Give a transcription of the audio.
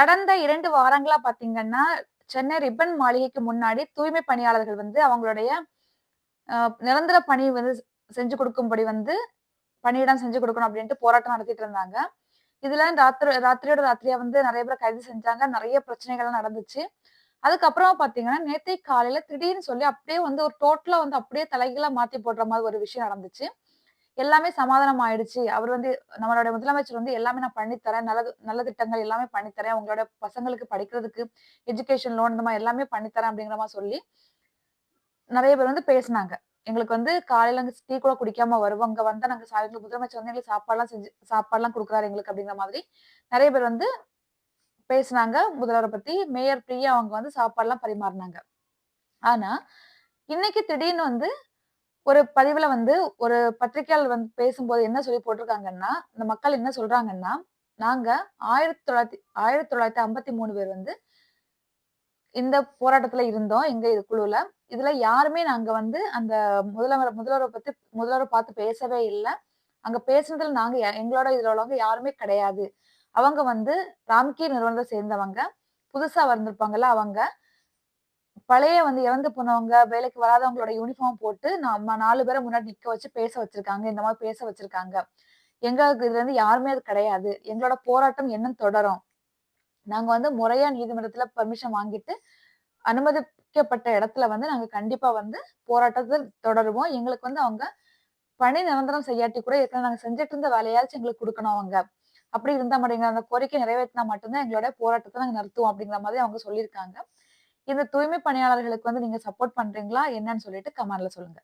கடந்த இரண்டு வாரங்களா பாத்தீங்கன்னா சென்னை ரிப்பன் மாளிகைக்கு முன்னாடி தூய்மை பணியாளர்கள் வந்து அவங்களுடைய நிரந்தர பணி வந்து செஞ்சு கொடுக்கும்படி வந்து பணியிடம் செஞ்சு கொடுக்கணும் அப்படின்ட்டு போராட்டம் நடத்திட்டு இருந்தாங்க. இதுல ராத்திரி ராத்திரியோட ராத்திரியா வந்து நிறைய பேர் கைது செஞ்சாங்க. நிறைய பிரச்சனைகள்லாம் நடந்துச்சு. அதுக்கப்புறமா பாத்தீங்கன்னா நேத்தை காலையில திடீர்னு சொல்லி அப்படியே வந்து ஒரு டோட்டலா வந்து அப்படியே தலைகீழா மாத்தி போடுற மாதிரி ஒரு விஷயம் நடந்துச்சு. எல்லாமே சமாதானம் ஆயிடுச்சு அவர் வந்து நம்மளோட முதலமைச்சர் வந்து எல்லாமே நான் பண்ணித்தரேன். நல்ல நல்ல திட்டங்கள் எல்லாமே பண்ணித்தரேன். உங்களோட பசங்களுக்கு படிக்கிறதுக்கு எஜுகேஷன் லோன் இந்த மாதிரி எல்லாமே பண்ணித்தரேன் அப்படிங்கிற மாதிரி சொல்லி நிறைய பேர் வந்து பேசினாங்க. எங்களுக்கு வந்து காலையில அங்க டீ கூட குடிக்காம வருவாங்க வந்தா நாங்க சா- எங்களுக்கு முதலமைச்சர் வந்து எங்களுக்கு சாப்பாடுலாம் செஞ்சு சாப்பாடுலாம் கொடுக்குறாரு எங்களுக்கு அப்படிங்கிற மாதிரி நிறைய பேர் வந்து பேசினாங்க. முதல்வரை பத்தி மேயர் பிரியா அவங்க வந்து சாப்பாடுலாம் பரிமாறினாங்க. ஆனா இன்னைக்கு திடீர்னு வந்து ஒரு பதிவுல வந்து ஒரு பத்திரிகையாளர் வந்து பேசும்போது என்ன சொல்லி போட்டிருக்காங்கன்னா இந்த மக்கள் என்ன சொல்றாங்கன்னா நாங்க ஆயிரத்தி தொள்ளாயிரத்தி ஆயிரத்தி தொள்ளாயிரத்தி ஐம்பத்தி மூணு பேர் வந்து இந்த போராட்டத்துல இருந்தோம் எங்க இது குழுல. இதுல யாருமே நாங்க வந்து அந்த முதல்வர் முதல்வரை பத்தி முதல்வரை பார்த்து பேசவே இல்லை. அங்க பேசுனதுல நாங்க எங்களோட இதுல உள்ளவங்க யாருமே கிடையாது. அவங்க வந்து ராம்கி நிறுவனத்தை சேர்ந்தவங்க. புதுசா வந்திருப்பாங்கல்ல அவங்க. பழைய வந்து இறந்து போனவங்க வேலைக்கு வராதவங்களோட யூனிஃபார்ம் போட்டு நம்ம நாலு பேரை முன்னாடி நிக்க வச்சு பேச வச்சிருக்காங்க. இந்த மாதிரி பேச வச்சிருக்காங்க. எங்களுக்கு இதுல இருந்து யாருமே அது கிடையாது. எங்களோட போராட்டம் இன்னும் தொடரும். நாங்க வந்து முறையா நீதிமன்றத்துல பர்மிஷன் வாங்கிட்டு அனுமதிக்கப்பட்ட இடத்துல வந்து நாங்க கண்டிப்பா வந்து போராட்டத்தை தொடருவோம். எங்களுக்கு வந்து அவங்க பணி நிரந்தரம் செய்யாட்டி கூட ஏற்கனவே நாங்க செஞ்சுட்டு இருந்த வேலையாச்சும் எங்களுக்கு கொடுக்கணும் அவங்க. அப்படி இருந்தா மாட்டேங்கிற அந்த கோரிக்கை நிறைவேற்றினா மட்டும்தான் எங்களோட போராட்டத்தை நாங்க நிறுத்துவோம் அப்படிங்கிற மாதிரி அவங்க சொல்லியிருக்காங்க. இந்த தூய்மை பணியாளர்களுக்கு வந்து நீங்க சப்போர்ட் பண்றீங்களா? என்னன்னு சொல்லிட்டு கமெண்ட்ல சொல்லுங்க.